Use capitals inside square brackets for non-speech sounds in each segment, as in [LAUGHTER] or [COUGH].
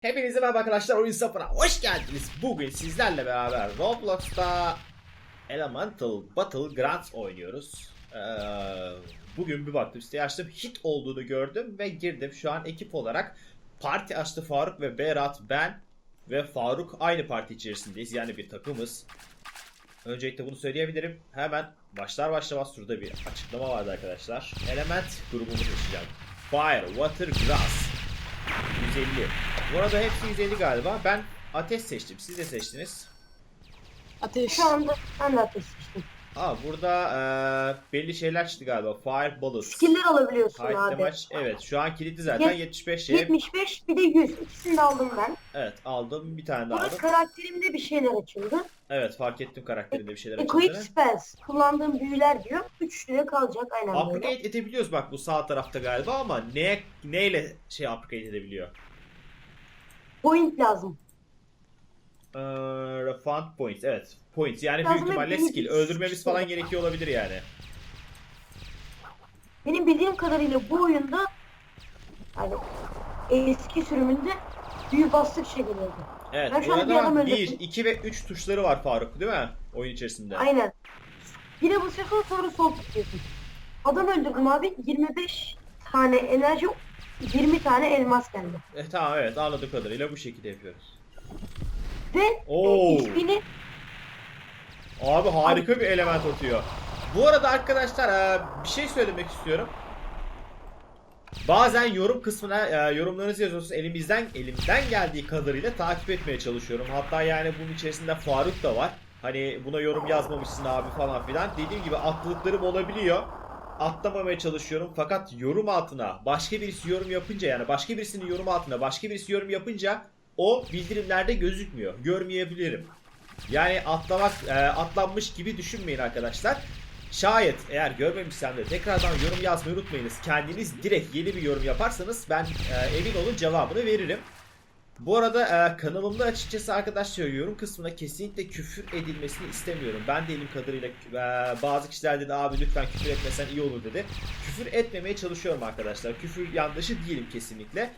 Hepinize merhaba arkadaşlar oyun safına hoş geldiniz. Bugün sizlerle beraber Roblox'ta Elemental Battlegrounds oynuyoruz. Ee, bugün bir baktım siteyi açtım hit olduğunu gördüm ve girdim. Şu an ekip olarak parti açtı Faruk ve Berat ben ve Faruk aynı parti içerisindeyiz. Yani bir takımız. Öncelikle bunu söyleyebilirim. Hemen başlar başlamaz şurada bir açıklama vardı arkadaşlar. Element grubunu seçeceğim. Fire, Water, Grass. 150. Bu arada hepsi 150 galiba. Ben ateş seçtim. Siz de seçtiniz. Ateş. Şu anda ben de ateş seçtim. Aa burada eee, belli şeyler çıktı galiba. Fire Bullet. Skill'ler alabiliyorsun Hide abi. Damage. Evet şu an kilitli zaten Yet- 75 şeye. 75 bir de 100. İkisini de aldım ben. Evet aldım. Bir tane daha aldım. karakterimde bir şeyler açıldı. Evet fark ettim karakterinde bir şeyler Equip açıldığını. spells. Kullandığım büyüler diyor. 3 lira kalacak aynen böyle. Upgrade edebiliyoruz bak bu sağ tarafta galiba ama ne neyle şey upgrade edebiliyor? Point lazım. Eee refund points. Evet. Points. Yani büyük Lazım ihtimalle bir- skill. Öldürmemiz falan gerekiyor olabilir yani. Benim bildiğim kadarıyla bu oyunda hani eski sürümünde büyü bastıkça geliyordu. Evet. Ben Bu şu an bir adam arada 1, öldürdüm. 2 ve 3 tuşları var Faruk değil mi? Oyun içerisinde. Aynen. Bire basıyorsun sonra sol tıklıyorsun. Adam öldürdüm abi. 25 tane enerji 20 tane elmas geldi. E, tamam evet anladığım kadarıyla bu şekilde yapıyoruz. Ve Oo. e, XP'ni Abi harika bir element atıyor. Bu arada arkadaşlar e, bir şey söylemek istiyorum. Bazen yorum kısmına e, yorumlarınızı yazıyorsunuz. Elimizden elimden geldiği kadarıyla takip etmeye çalışıyorum. Hatta yani bunun içerisinde Faruk da var. Hani buna yorum yazmamışsın abi falan filan. Dediğim gibi atlılıklarım olabiliyor. Atlamamaya çalışıyorum. Fakat yorum altına başka birisi yorum yapınca yani başka birisinin yorum altına başka birisi yorum yapınca o bildirimlerde gözükmüyor. Görmeyebilirim. Yani atlamak, e, atlanmış gibi düşünmeyin arkadaşlar. Şayet eğer görmemişsem de tekrardan yorum yazmayı unutmayınız. Kendiniz direkt yeni bir yorum yaparsanız ben e, emin olun cevabını veririm. Bu arada e, kanalımda açıkçası arkadaşlar yorum kısmına kesinlikle küfür edilmesini istemiyorum. Ben de elim kadarıyla e, bazı kişiler dedi abi lütfen küfür etmesen iyi olur dedi. Küfür etmemeye çalışıyorum arkadaşlar. Küfür yanlışı değilim kesinlikle.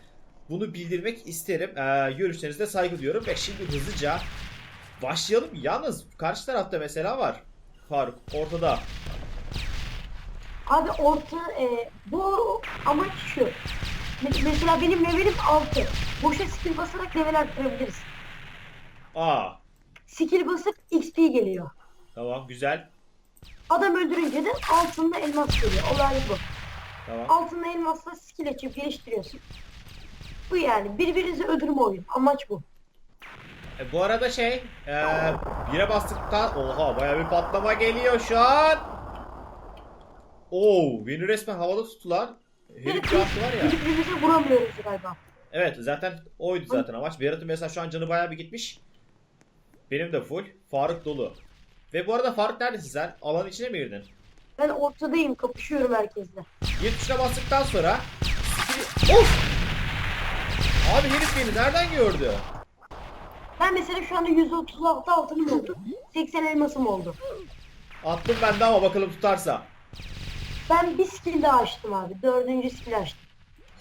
Bunu bildirmek isterim. E, görüşlerinize saygı duyuyorum ve şimdi hızlıca Başlayalım. Yalnız karşı tarafta mesela var. Faruk ortada. Abi orta e, bu amaç şu. Me- Mesela benim levelim 6. Boşa skill basarak level arttırabiliriz. Aa Skill basıp XP geliyor. tamam güzel. Adam öldürünce de altında elmas geliyor. Olay bu. Tamam. Altında elmasla skill açıp geliştiriyorsun. Bu yani. Birbirinizi öldürme oyun. Amaç bu. E, bu arada şey e, bire bastıktan oha baya bir patlama geliyor şu an. Oo beni resmen havada tuttular. Herif bir attı var ya. Birbirimize vuramıyoruz galiba. Evet zaten oydu zaten amaç. Berat'ın mesela şu an canı bayağı bir gitmiş. Benim de full. Faruk dolu. Ve bu arada Faruk neredesin sen? Alanın içine mi girdin? Ben ortadayım. Kapışıyorum herkesle. Tuşuna bastıktan sonra Of! Abi herif beni nereden gördü? Ben mesela şu anda 136 altınım oldu. 80 elmasım oldu. Attım ben de ama bakalım tutarsa. Ben bir skill daha açtım abi. Dördüncü skill açtım.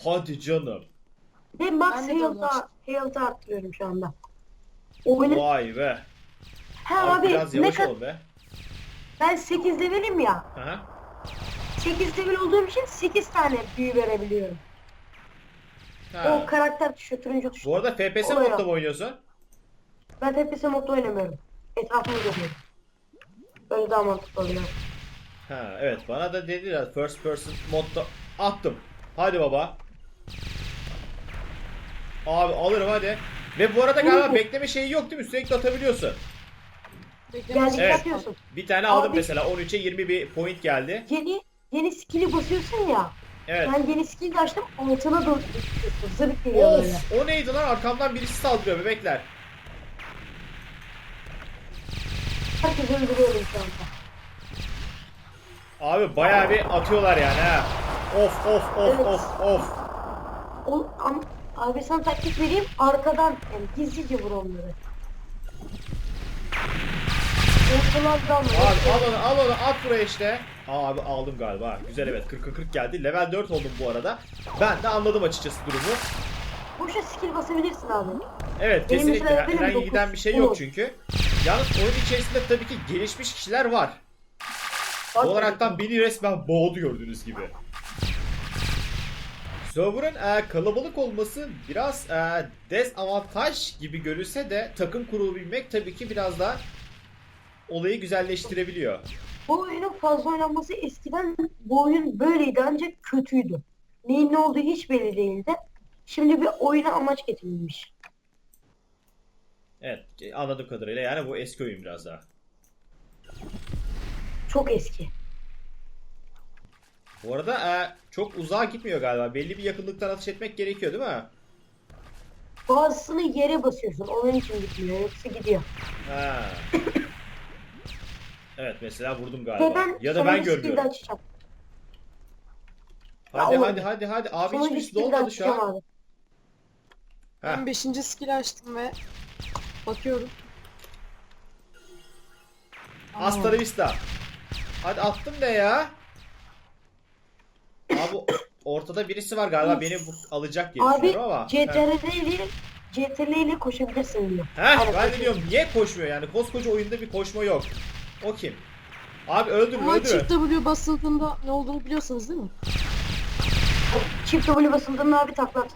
Hadi canım. Ve max Ben de health'ı dalmıştım. health'ı arttırıyorum şu anda. Oyunu... Vay be. Ha Abi, abi, biraz ne yavaş kadar... ol be. Ben 8 levelim ya. Aha. 8 level olduğum için 8 tane büyü verebiliyorum. O Ha. karakter tuşu, turuncu tuşu. Bu arada FPS Oluyor. modda mı oynuyorsun? Ben TPS modda oynamıyorum. Etrafımı görüyorum. Böyle daha mantıklı oluyor. Ha evet bana da dediler first person modda attım. Hadi baba. Abi alırım hadi. Ve bu arada galiba bekleme şeyi yok değil mi? Sürekli atabiliyorsun. Geldikçe Evet. atıyorsun. Bir tane aldım Abi- mesela 13'e 20 bir point geldi. Yeni yeni skill'i basıyorsun ya. Evet. Ben yeni skill de açtım. Altına doğru düşüyorsun. Zırh geliyor böyle. Of o neydi lan arkamdan birisi saldırıyor bebekler. Herkes öldürüyorum şu anda. Abi bayağı bir atıyorlar yani ha. Of of of Evet. of of. O, am, abi sana taktik vereyim. Arkadan yani gizlice vur onları. Abi al onu al onu at buraya işte. Abi aldım galiba. Güzel evet 40'a 40 geldi. Level 4 oldum bu arada. Ben de anladım açıkçası durumu. boşa skill basabilirsin abi. Evet Benim kesinlikle mesela benim herhangi dokuz giden bir şey yok on. çünkü. Yalnız oyun içerisinde tabii ki gelişmiş kişiler var. Bak- olaraktan beni resmen boğdu gördüğünüz gibi. Server'ın e, kalabalık olması biraz e, dezavantaj gibi görülse de takım kurulabilmek tabii ki biraz daha olayı güzelleştirebiliyor. Bu oyunun fazla oynanması eskiden bu oyun böyleydi ancak kötüydü. Neyin ne olduğu hiç belli değildi. Şimdi bir oyuna amaç getirilmiş. Evet anladığım kadarıyla yani bu eski oyun biraz daha. Çok eski. Bu arada e, çok uzağa gitmiyor galiba. Belli bir yakınlıktan atış etmek gerekiyor değil mi? Bazısını yere basıyorsun. Onun için gitmiyor. Yoksa gidiyor. Ha. [COUGHS] Evet mesela vurdum galiba. Ve ben ya da ben skill'de görmüyorum. açacağım. Hadi Ya hadi hadi hadi. Abi hiç Sonuncu birisi skill'de dolmadı şu açacağım an. abi. Heh. Ben 5. skill açtım ve bakıyorum. Hasta vista. Hadi attım ne ya? Abi ortada birisi var galiba beni bu alacak diye Abi düşünüyorum ama. Heh. CTRL ile CTRL ile koşabilirsin. Heh, ben de diyorum niye koşmuyor yani koskoca oyunda bir koşma yok. O kim? Abi öldürün Ama öldürün. çift W basıldığında ne olduğunu biliyorsunuz değil mi? Çift W basıldığında abi takla çift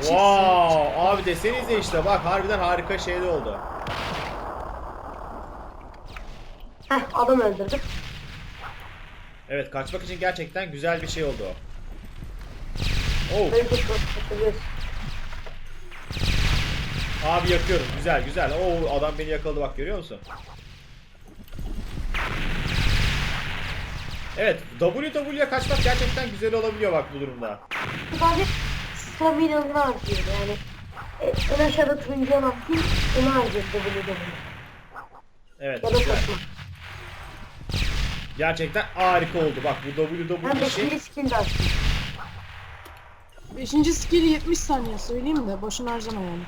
Wow, abi desenize işte bak harbiden harika şeyler oldu. Heh adam öldürdüm. Evet kaçmak için gerçekten güzel bir şey oldu o. Oh, abi yakıyorum güzel güzel. Oo adam beni yakaladı bak görüyor musun? Evet WW'ye kaçmak gerçekten güzel olabiliyor bak bu durumda. Abi staminanı harcıyor yani. E, en aşağıda turuncu olan kim onu harcıyor WWE. Evet Ya da güzel. koşma. Gerçekten harika oldu bak bu Ben WWE işi. bir skill de açtım. 5. skill 70 saniye söyleyeyim de boşuna harcama yani.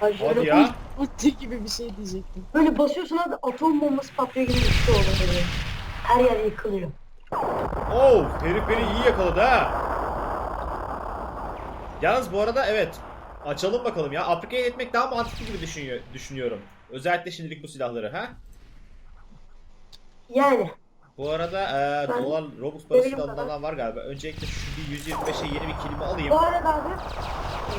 Hadi şöyle ya. Ulti gibi bir şey diyecektim. Böyle basıyorsun abi atom bombası patlıyor gibi bir şey oluyor böyle. Her yer yıkılıyor. Oh herif beni iyi yakaladı ha. Yalnız bu arada evet. Açalım bakalım ya. Upgrade etmek daha mantıklı gibi düşünüyor, düşünüyorum. Özellikle şimdilik bu silahları ha. Yani Bu arada e, Ben- dolar Robux parası Benim da kadar. alınan var galiba. Öncelikle şu bir 125'e yeni bir kilimi alayım. bu arada abi e,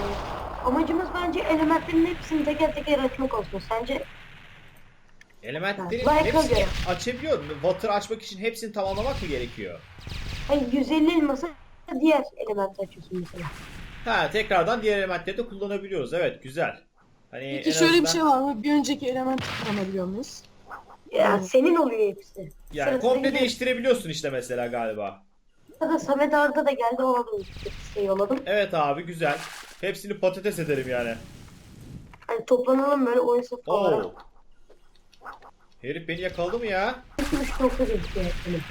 amacımız bence elementlerin hepsini teker teker açmak olsun. Sence Elementlerin Like'a hepsini göre. açabiliyor mu? Water açmak için hepsini tamamlamak mı gerekiyor? hani 150 elmasa diğer elementi açıyorsun mesela. Ha tekrardan diğer elementleri de kullanabiliyoruz. Evet güzel. Hani Peki en şöyle bir azından- şey var mı? Bir önceki element kullanabiliyor muyuz? Ya Evet. senin oluyor hepsi. Yani Sırasına komple değiştirebiliyorsun işte mesela galiba. Ya da Samet Arda da geldi ona da şey yolladım. Evet abi güzel. Hepsini patates ederim yani. Hani toplanalım böyle oyun sınıfı olarak. Herif beni yakaladı mı ya? 3.9 gözüküyor benim.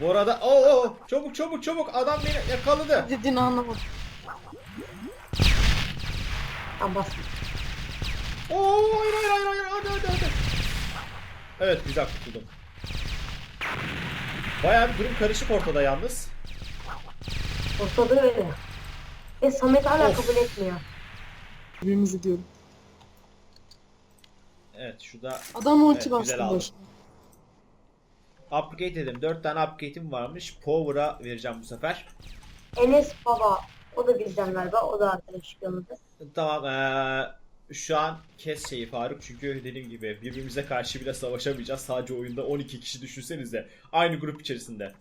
Bu arada oo oo, çabuk çabuk çabuk adam beni yakaladı. Dediğini anlamadım. Bastım. Oo hayır hayır hayır hayır hadi hadi hadi. Evet güzel kurtuldum. Bayağı bir durum karışık ortada yalnız. Ortada öyle. Ve Samet hala Of. kabul etmiyor. Birbirimizi diyorum. Evet şurada Adam ulti Evet, bastı güzel aldım. boşuna. upgrade dedim. 4 tane upgrade'im varmış. Power'a vereceğim bu sefer. Enes Baba. O da bizden galiba. O da arkadaş. Tamam eee, şu an kes şeyi Faruk çünkü dediğim gibi birbirimize karşı bile savaşamayacağız. Sadece oyunda 12 kişi düşünsenize. Aynı grup içerisinde.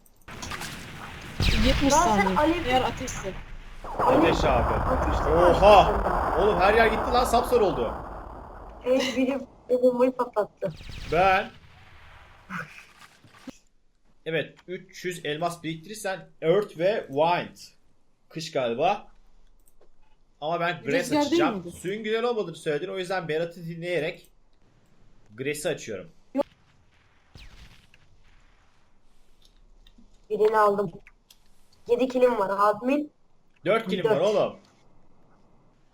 70 Lan sen saniye. alev- Eğer ateşse. Ateş abi. Ateşte Oha! Oğlum her yer gitti lan sapsarı oldu. Evet biri o bombayı patlattı. Ben Evet 300 elmas biriktirirsen Earth ve Wind Kış galiba Ama ben Grace Rüzgar değil açacağım miydi? Suyun güzel olmadığını söyledin o yüzden Berat'ı dinleyerek Grace'i açıyorum Birini aldım. 7 kilim var. Abimin 4 kilim var Dört. oğlum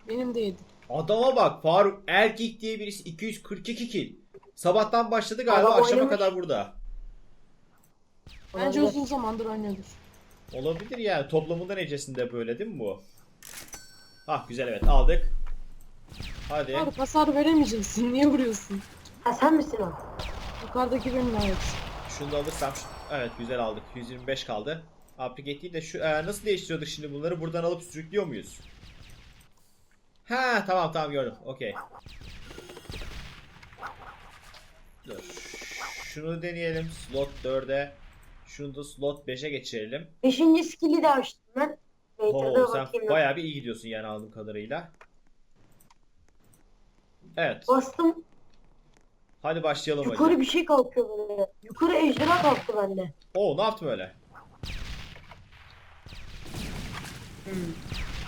Benim de yedi. Adama bak Faruk Erkek diye birisi 242 kill Sabahtan başladı galiba Adam akşama oynamış. kadar burada Bence uzun zamandır oynuyordur. Olabilir yani toplamında necesinde böyle değil mi bu? Ah güzel evet aldık. Hadi. Faruk hasar veremeyeceksin. Niye vuruyorsun? Ha sen misin o? Yukarıdaki benim evet. Şunu da alırsam şu- evet güzel aldık. 125 kaldı. Değil de şu e, nasıl değiştiriyorduk şimdi bunları buradan alıp sürüklüyor muyuz? Ha tamam tamam gördüm. Okey. Dur. Şunu deneyelim. Slot 4'e. Şunu da slot 5'e geçirelim. Beşinci skill'i de açtım ben. Oo, sen bakayım. bayağı bir iyi gidiyorsun yani aldığım kadarıyla. Evet. Bastım. Hadi başlayalım Yukarı hadi. bir şey kalkıyor böyle. Yukarı ejderha kalktı bende. Oo ne yaptım öyle?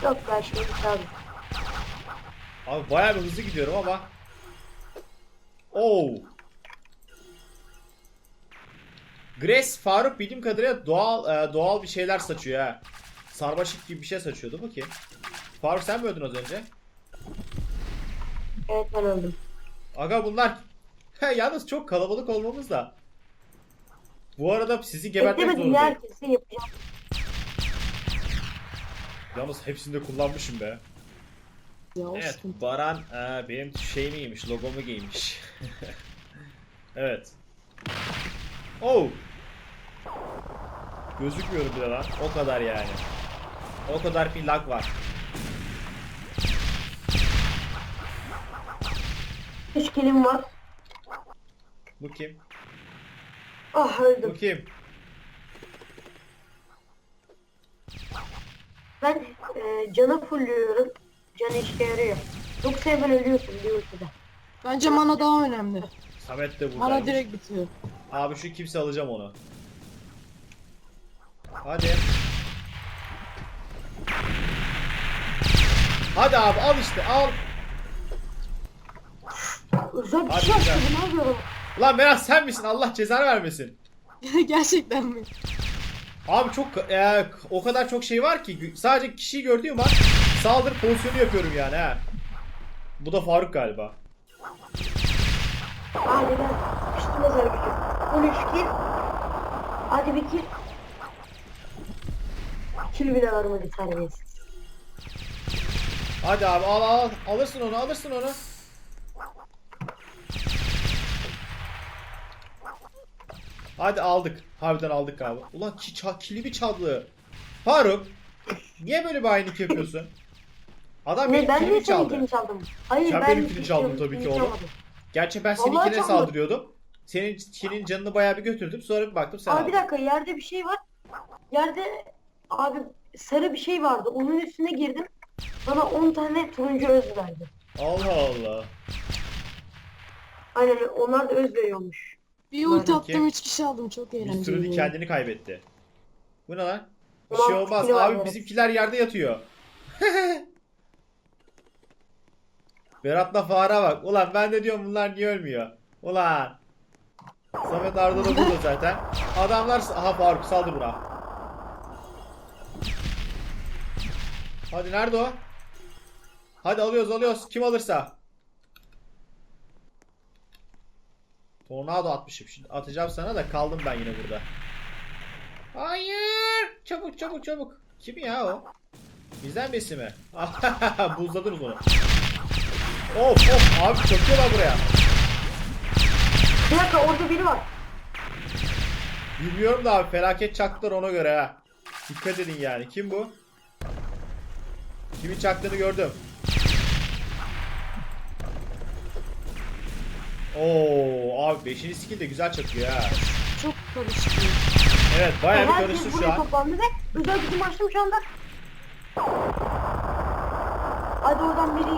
Yok ben abi. Abi bayağı bir hızlı gidiyorum ama. Oo. Grace Faruk bildiğim kadarıyla doğal e, doğal bir şeyler saçıyor ha. Sarmaşık gibi bir şey saçıyordu bu ki. Faruk sen mi öldün az önce? Evet ben öldüm. Aga bunlar He, yalnız çok kalabalık olmamız da. Bu arada sizi gebertmek zorundayım. herkese yapacağım. Yalnız hepsini de kullanmışım be. Ya Evet, olsun. Baran e, benim şeyimi giymiş, logomu giymiş. [LAUGHS] evet. Oh. Gözükmüyorum bile lan. O kadar yani. O kadar bir lag var. Üç killim var. Bu kim? Ah Bu öldüm. kim? Ben e, canı fulluyorum. Can işe yarıyor. Yoksa hemen ölüyorsun bir ultide. Bence mana daha önemli. Samet de Mana buradaymış. direkt bitiyor. Abi şu kimse alacağım onu. Hadi. Hadi abi al işte al. Özel bir Hadi şey güzel. açtım ne yapıyorum? Lan Berat sen misin? Allah cezanı vermesin. [LAUGHS] Gerçekten mi? Abi çok e, o kadar çok şey var ki sadece kişiyi gördüğüm an saldırı pozisyonu yapıyorum yani ha. Bu da Faruk galiba. Hadi ben piştim özel gücü. 13 kill. Hadi bir kill. Kill bile varmadı terbiyesiz. Hadi abi al al alırsın onu alırsın onu. Hadi aldık. Harbiden aldık galiba. Ulan ki, ça, kilimi çaldı. Faruk. Niye böyle bir hainlik yapıyorsun? Adam Ne benim ben kilimi çaldı. seninkini çaldım. Hayır Sen ben benimkini çaldın tabii ki oğlum. çalmadım. Gerçi ben Vallahi seninkine çalmadım. saldırıyordum. Senin kilin canını bayağı bir götürdüm. Sonra bir baktım sen Abi aldın. bir dakika yerde bir şey var. Yerde abi sarı bir şey vardı. Onun üstüne girdim. Bana 10 tane turuncu öz verdi. Allah Allah. Aynen onlar da öz veriyormuş. Bir ulti Aynen. attım 3 kişi aldım çok Bir eğlenceli. sürü yani. kendini kaybetti. Bu ne lan? Bir Ulan şey olmaz. var Abi ya. bizimkiler yerde yatıyor. [LAUGHS] Berat'la Faruk'a bak. Ulan ben de diyorum bunlar niye ölmüyor? Ulan. Samet Arda da burada zaten. Adamlar... Aha Faruk saldır buna. Hadi nerede o? Hadi alıyoruz alıyoruz. Kim alırsa. Tornado atmışım. Şimdi atacağım sana da kaldım ben yine burada. Hayır. Çabuk çabuk çabuk. Kim ya o? Bizden birisi mi? [LAUGHS] Buzladınız onu. Of of abi çöküyorlar buraya. Bir dakika orada biri var. Bilmiyorum da abi felaket çaktılar ona göre ha. Dikkat edin yani. Kim bu? Kimin çaktığını gördüm. Oo abi 5. skill de güzel çakıyor ha. Çok karıştı. Evet bayağı bir Herkes karıştı şu buraya an. toplandı ve özel gücümü açtım şu anda. Hadi oradan biri.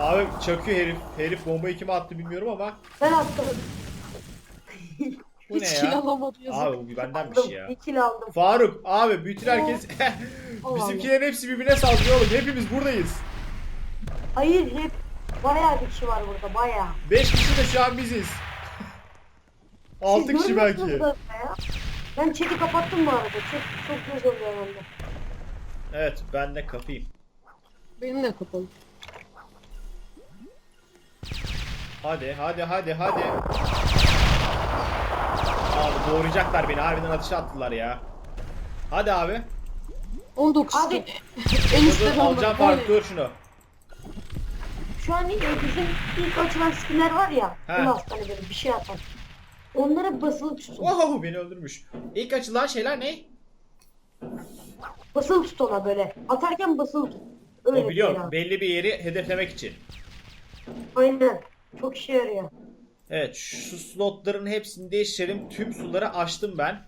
Abi çakıyor herif. Herif bombayı kime attı bilmiyorum ama. Ben attım. Bu ne Hiç kill ya? alamadı yazık. Abi bu bendenmiş aldım. ya. Bir kill aldım. Faruk abi bütün herkes [LAUGHS] Allah bizimkilerin hepsi birbirine saldırıyor oğlum. Hepimiz buradayız. Hayır hep bayağı bir kişi var burada bayağı. 5 kişi de şu an biziz. 6 Siz kişi görmüyorsunuz belki. da Ya. Ben chat'i kapattım bu arada. Çok çok göz oluyor bende. Evet ben de kapayım. Benim de kapalı. Hadi hadi hadi hadi. Abi doğrayacaklar beni. Harbiden atışa attılar ya. Hadi abi. 19 Abi- en Dur, üstte dur, ben alacağım. Faruk dur şunu. Şu an e, bizim ilk açılan skinler var ya. He. Blast hani böyle bir şey atan. Onlara basılı tutun. Oho beni öldürmüş. İlk açılan şeyler ne? Basılı tut ona böyle. Atarken basılı tut. Öyle O biliyorum. bir şey Belli bir yeri hedeflemek için. Aynen. Çok işe yarıyor. Evet şu slotların hepsini değiştirelim. Tüm suları açtım ben.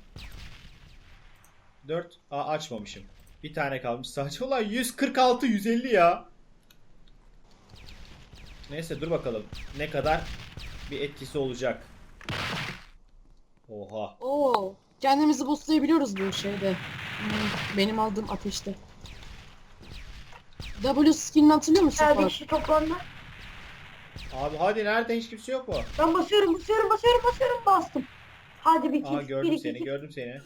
4 Aa, açmamışım. Bir tane kalmış sadece. [LAUGHS] Ulan 146 150 ya. Neyse dur bakalım. Ne kadar bir etkisi olacak. Oha. Oo. Kendimizi boostlayabiliyoruz bu şeyde. Hmm, benim aldığım ateşte. W skinini hatırlıyor musun? Her bir kişi toplandı. Abi hadi nerede hiç kimse yok mu? Ben basıyorum, basıyorum, basıyorum, basıyorum, bastım. Hadi bir Aa kill, bir gördüm iki seni kill. gördüm seni.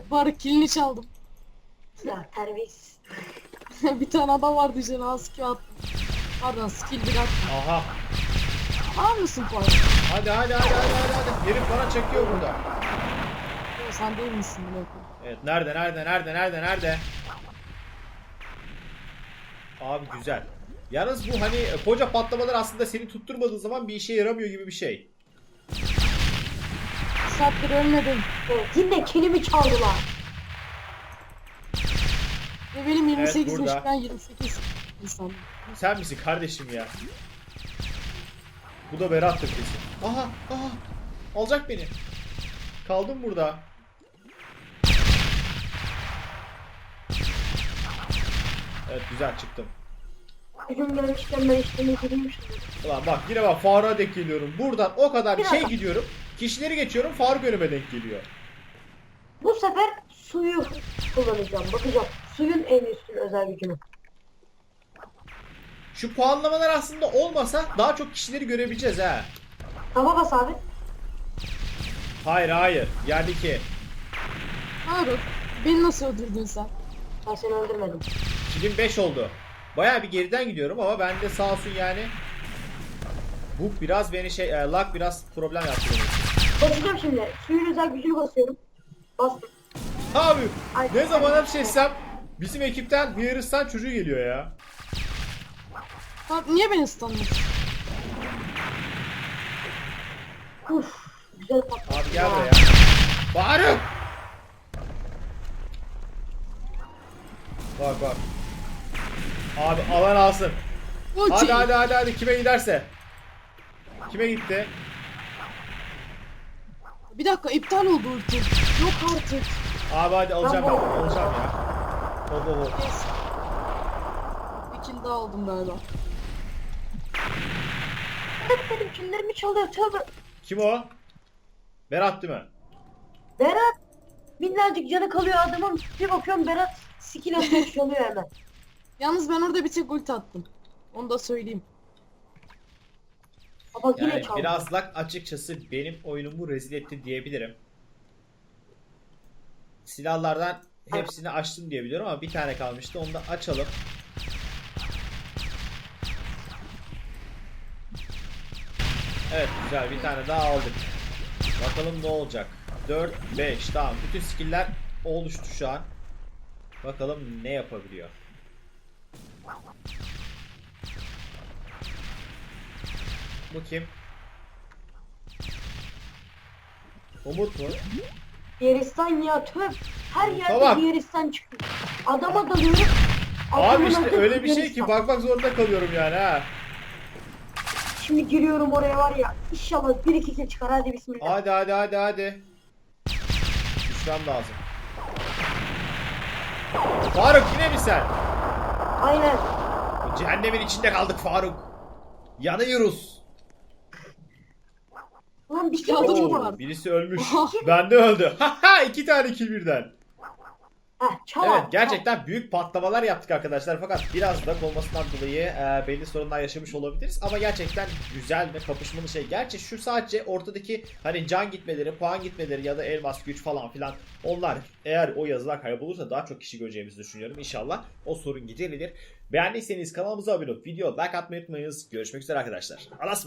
[LAUGHS] Faruk kilini çaldım. Ya terbiyesiz. [LAUGHS] bir tane adam vardı üzerine az skill attım. Pardon skill bir attım. Aha. Ne yapıyorsun Faruk? Hadi hadi hadi hadi hadi. hadi. Herif bana çekiyor burada. Yo, Sen değil misin? Yok. Evet nerede nerede nerede nerede nerede? Abi güzel. Yalnız bu hani koca patlamalar aslında seni tutturmadığı zaman bir işe yaramıyor gibi bir şey. Saattir ölmedim. Evet, yine kilimi çaldılar. Ve benim 28'miş burada. ben 28 insanım. Sen misin kardeşim ya? Bu da Berat'tır kesin. Aha aha. Alacak beni. Kaldım burada. Evet güzel çıktım. Gücüm gelmişken ben işlemi gireyim şimdi. Ulan bak yine bak Faruk'a denk geliyorum. Buradan o kadar Bir şey dakika. gidiyorum. Kişileri geçiyorum Faruk önüme denk geliyor. Bu sefer suyu kullanacağım. Bakacağım. Suyun en üstün özel gücünü. Şu puanlamalar aslında olmasa daha çok kişileri görebileceğiz ha. Tava bas abi. Hayır hayır. Yani ki Faruk beni nasıl öldürdün sen? Ben seni öldürmedim. 2005 oldu. Baya bir geriden gidiyorum ama ben de sağ olsun yani bu biraz beni şey e, lag biraz problem yaptı benim için. Basacağım şimdi. Suyun özel gücünü basıyorum. Bastım. Abi Ay, ne zaman ay, hep şeysem bizim ekipten bir yarıstan çocuğu geliyor ya. Faruk niye beni stunlıyorsun? Uf. Güzel patladı. Abi gel Ya. buraya. Faruk! Bak bak. Abi alan alsın. Hadi hadi hadi hadi kime giderse. Kime gitti? Bir dakika iptal oldu ulti. Yok artık. Abi hadi alacağım ben. Ben Alacağım ya. Hop hop hop. Neyse. Bir kill daha aldım galiba. Evet benim killerimi çalıyor. Tövbe. Kim o? Berat değil mi? Berat. Minnacık canı kalıyor adamın. Bir bakıyorum Berat skill atıyor [LAUGHS] çalıyor hemen. Yalnız ben orada bir tek ulti attım. Onu da söyleyeyim. Ama yine Yani biraz lag açıkçası benim oyunumu rezil etti diyebilirim. Silahlardan hepsini açtım diye biliyorum ama bir tane kalmıştı. Onu da açalım. Evet güzel bir tane daha aldık. Bakalım ne olacak. 4, 5 tamam. Bütün skill'ler oluştu şu an. Bakalım ne yapabiliyor. Bu kim? Umut mu? Dieristan ya tüh. Her yerde Tamam. Dieristan çıkıyor. Adama dalıyorum. Abi adamın işte adı öyle bir şey ki bakmak zorunda kalıyorum yani ha. Şimdi giriyorum oraya var ya. İnşallah bir iki kill çıkar hadi bismillah. Hadi hadi hadi hadi. Düşmem lazım. Faruk yine mi sen? Aynen. Cehennemin içinde kaldık Faruk. Yanıyoruz. Ulan bir çıkmadı? var. Birisi ölmüş. Bende öldü. [LAUGHS] Haha iki tane kill birden. Heh çal Evet gerçekten büyük patlamalar yaptık arkadaşlar fakat biraz da olmasından dolayı e, belli sorunlar yaşamış olabiliriz ama gerçekten güzel ve kapışmalı şey. Gerçi şu sadece ortadaki hani can gitmeleri, puan gitmeleri ya da elmas güç falan filan onlar eğer o yazılar kaybolursa daha çok kişi göreceğimizi düşünüyorum. İnşallah o sorun giderilir. Beğendiyseniz kanalımıza abone olup video like atmayı unutmayınız. Görüşmek üzere arkadaşlar. Allah'a.